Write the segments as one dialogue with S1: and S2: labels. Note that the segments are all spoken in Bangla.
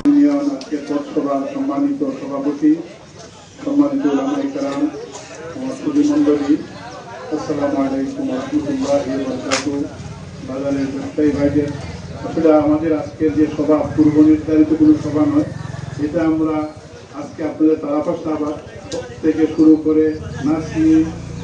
S1: ইউনিয়ন আজকের পথসভা সম্মানিত সভাপতি, সম্মানিত ওলামাই কারাম আমার আলাইকুম রহমতুল্লাহ বাজারের আসলে আমাদের আজকের যে সভা, পূর্ব নির্ধারিত কোনো সভা নয়, এটা আমরা আজকে আপনাদের তারাপা সাহাবাদ থেকে শুরু করে নাসি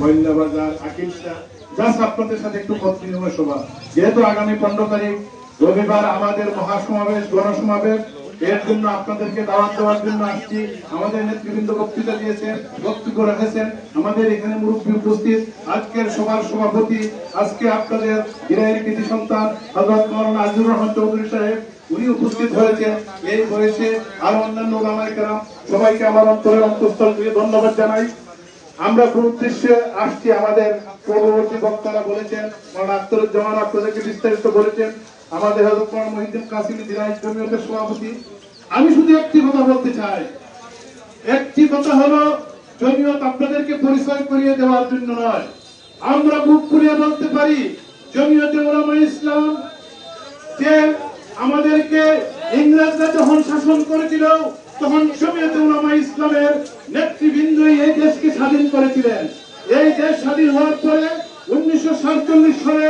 S1: মহিলা বাজার আকিলসা জাস্ট আপনাদের সাথে একটু পথ বিনিময় সভা। যেহেতু আগামী পনেরো তারিখ রবিবার আমাদের মহাসমাবেশ, গণসমাবেশ এর জন্য আপনাদেরকে দাওয়াত দেওয়ার জন্য আসছি। আমাদের নেতৃবৃন্দ বক্তৃতা দিয়েছেন, বক্তব্য রেখেছেন। আমাদের এখানে মুরব্বী উপস্থিত। আজকের সভার সভাপতি আজকে আপনাদের বিরায়ের কৃতি সন্তান হজরত মৌলানা আজিজুর রহমান চৌধুরী সাহেব, উনি উপস্থিত হয়েছেন। এই বয়সে আরও অন্যান্য ওলামায়ে সবাইকে আমার অন্তরের অন্তঃস্থল থেকে ধন্যবাদ জানাই। আমরা কোন উদ্দেশ্যে আসছি আমাদের পূর্ববর্তী বক্তারা বলেছেন মৌলানা আখতারুজ্জামান আপনাদেরকে বিস্তারিত বলেছেন। আমাদের হজরত মৌলানা মহিউদ্দিন কাসিমি দিনাই জমিয়তের সভাপতি। আমি শুধু একটি কথা বলতে চাই। একটি কথা হলো, জমিয়ত আপনাদেরকে পরিচয় করিয়ে দেওয়ার জন্য নয়। আমরা বুক খুলিয়ে বলতে পারি, জমিয়তে ওলামা ইসলাম যে আমাদেরকে ইংরেজরা যখন শাসন করেছিল, তখন জমিয়তে উলামা ইসলামের নেতৃবৃন্দ এই দেশকে স্বাধীন করেছিলেন। এই দেশ স্বাধীন হওয়ার পরে উনিশশো সাতচল্লিশ সালে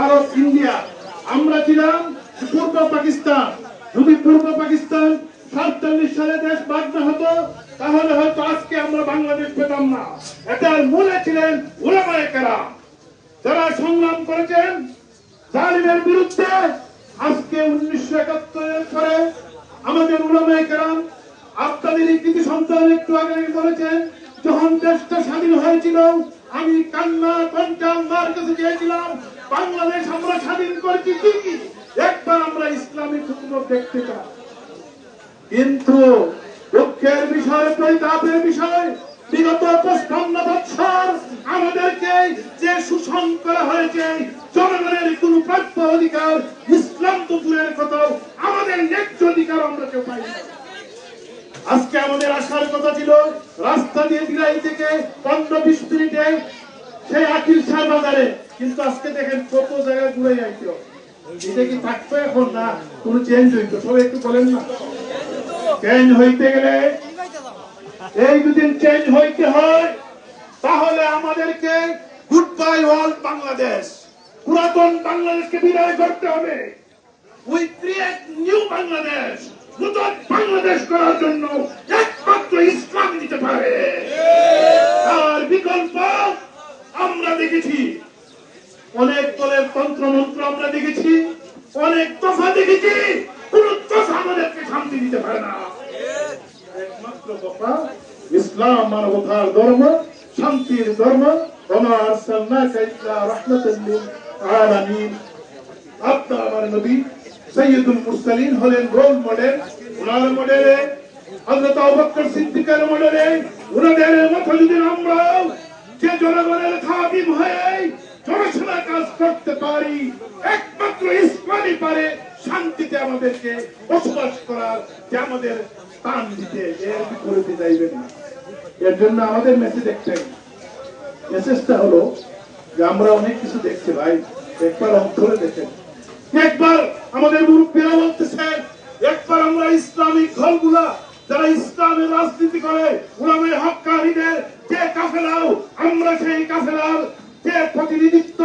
S1: ভারত, ইন্ডিয়া। আমরা ছিলাম পূর্ব পাকিস্তান। যদি পূর্ব পাকিস্তান সাতচল্লিশ সালে দেশ ভাগ না হতো, তাহলে হয়তো আজকে আমরা বাংলাদেশ পেতাম না। এটার মূলে ছিলেন উলামায়ে কেরাম যারা সংগ্রাম করেছেন, জালিমের বিরুদ্ধে আজকে উনিশশো একাত্তরের পরে আমাদের উলামায়ে কেরাম আপনাদের কৃতি সন্তান একটু আগে বলেছেন, যখন দেশটা স্বাধীন হয়েছিল, আমি কান্না কন্টা মার কাছে গিয়েছিলাম বাংলাদেশ আমরা স্বাধীন করেছি ঠিকই। একবার আমরা ইসলামিক হুকুমত দেখতে চাই। কিন্তু দুঃখের বিষয়, পরিতাপের বিষয়, বিগত পঁচপান্ন বছর আমাদেরকে যে শোষণ করা হয়েছে, জনগণের কোন প্রাপ্য অধিকার ইসলাম তো দূরের কথা আমাদের ন্যায্য অধিকার আমরা কেউ পাই আজকে আমাদের আসার কথা ছিল, রাস্তা দিয়ে দিলাই থেকে পনেরো বিশ মিনিটে সেই আকিল শাহ বাজারে কিন্তু আজকে দেখেন কত জায়গায় ঘুরে যাইতে। এটা কি থাকতো এখন না? কোন চেঞ্জ হইতো? সবাই একটু বলেন না। চেঞ্জ হইতে গেলে এই দুদিন চেঞ্জ হইতে হয়, তাহলে আমাদেরকে গুড বাই ওয়ার্ল্ড বাংলাদেশ। পুরাতন বাংলাদেশকে বিদায় করতে হবে। We create new Bangladesh. নতুন বাংলাদেশ করার জন্য একমাত্র ইসলাম দিতে পারে। তার বিকল্প আমরা দেখেছি অনেক দলের তন্ত্র মন্ত্র আমরা দেখেছি, অনেক দফা দেখেছি, কোন দফা আমাদেরকে শান্তি দিতে পারে না। একমাত্র ইসলাম, মানবতার ধর্ম, শান্তির ধর্ম। আপনার আমার নবী সৈয়দুল মুরসালিন হলেন রোল মডেল ওনার মডেলে হযরত আবু বকর সিদ্দিকের মডেলে ওনাদের মতো যদি আমরাও যে জনগণের খাদিম হয়ে জনসেবা কাজ করতে পারি। একমাত্র ইসলামই পারে শান্তিতে আমাদেরকে বসবাস করার যে আমাদের স্থান দিতে। এর বিপরীতে না। এর জন্য আমাদের মেসেজ একটাই। মেসেজটা হলো যে আমরা অনেক কিছু দেখছি ভাই। একবার অন্তরে দেখেন। একবার আমাদের মুরব্বীরা বলতেছেন একবার আমরা ইসলামিক ঘরগুলা, যারা ইসলামের রাজনীতি করে উলামে হক্কারীদের যে কাফেলাও, আমরা সেই কাফেলার যে প্রতিনিধিত্ব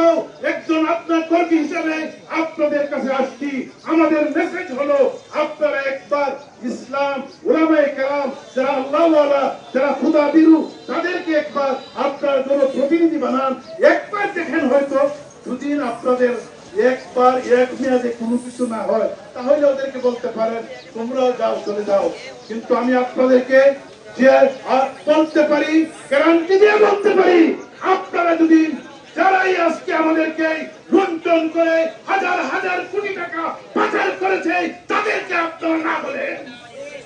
S1: একজন আপনার কর্মী হিসেবে আপনাদের কাছে আসছি, আমাদের মেসেজ হলো, আপনারা একবার ইসলাম উলামায়ে কেরাম, যারা আল্লাহওয়ালা, যারা খুদা বিরু তাদেরকে একবার আপনার জন্য প্রতিনিধি বানান। একবার দেখেন হয়তো দুদিন আপনাদের একবার এক মেয়াদে কোনো কিছু না হয়, তাহলে ওদেরকে বলতে পারেন তোমরাও যাও, চলে যাও। কিন্তু আমি আপনাদেরকে যে বলতে পারি, গ্যারান্টি দিয়ে বলতে পারি, আপনারা যদি যারাই আজকে আমাদেরকে লুণ্ঠন করে হাজার হাজার কোটি টাকা পাচার করেছে, তাদেরকে আপনারা না বলে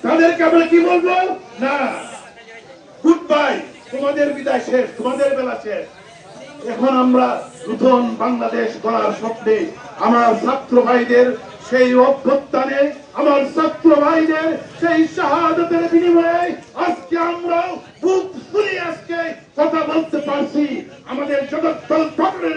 S1: তাদেরকে আমরা কি বলব? না। গুড বাই তোমাদের বিদায় শেষ, তোমাদের বেলা শেষ। এখন আমরা নতুন বাংলাদেশ গড়ার স্বপ্নে আমার ছাত্র ভাইদের সেই অভ্যুত্থানে আমার ছাত্র ভাইদের সেই শাহাদতের বিনিময়ে আজকে আমরা বুক আজকে কথা বলতে পারছি। আমাদের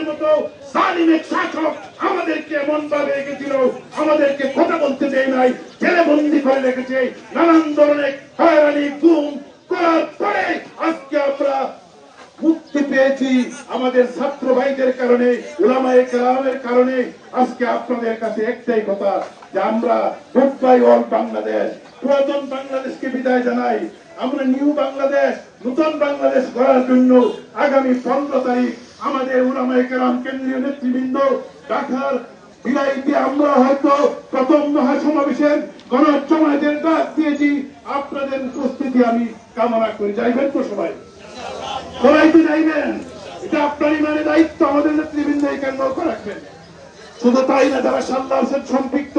S1: মতো সালিমের শাসক আমাদেরকে এমন ভাবে রেখেছিল, আমাদেরকে কথা বলতে দেয় নাই জেলে বন্দি করে রেখেছে, নানান ধরনের হয়রানি, গুম করার পরে আজকে আমরা মুক্তি পেয়েছি আমাদের ছাত্র ভাইদের কারণে ওলামায়ে কেরামের কারণে। আজকে আপনাদের কাছে একটাই কথা, যে আমরা গুড অল বাংলাদেশ, পুরাতন বাংলাদেশকে বিদায় জানাই। আমরা নিউ বাংলাদেশ, নতুন বাংলাদেশ করার জন্য আগামী পনেরো তারিখ আমাদের ওলামায়ে কেরাম কেন্দ্রীয় নেতৃবৃন্দ ঢাকার বিলাইতে আমরা হয়তো প্রথম মহাসমাবেশের গণজমায়েতের ডাক দিয়েছি। আপনাদের উপস্থিতি আমি কামনা করি। যাইবেন তো সবাই। সবাই তো যাইবেন এটা আপনারই মানে দায়িত্ব, আমাদের নেতৃবৃন্দ এই কেন্দ্র রাখবেন। শুধু তাই না, যারা সাল্লাহ সম্পৃক্ত,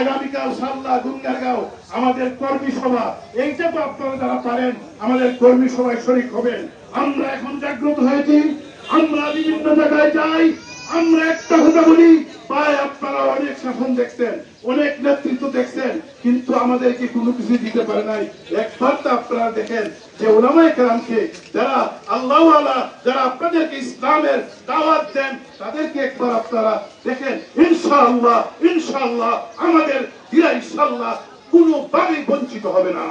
S1: আগামীকাল সাল্লাহ দুঙ্গারগাঁও আমাদের কর্মী সভা, এইটা তো আপনারা যারা পারেন, আমাদের কর্মী সভায় শরিক হবেন। আমরা এখন জাগ্রত হয়েছি, আমরা বিভিন্ন জায়গায় যাই আমরা একটা কথা বলি, ভাই, আপনারা অনেক শাসন দেখছেন, অনেক নেতৃত্ব দেখছেন, কিন্তু আমাদেরকে কোনো কিছু দিতে পারে নাই। একবার আপনারা দেখেন যে ওলামায় কেরামকে যারা আল্লাহ যারা আপনাদেরকে ইসলামের দাওয়াত দেন, তাদেরকে একবার আপনারা দেখেন, ইনশাআল্লাহ ইনশাআল্লাহ, আমাদের দিরা ইনশাআল্লাহ কোনোভাবেই বঞ্চিত হবে না।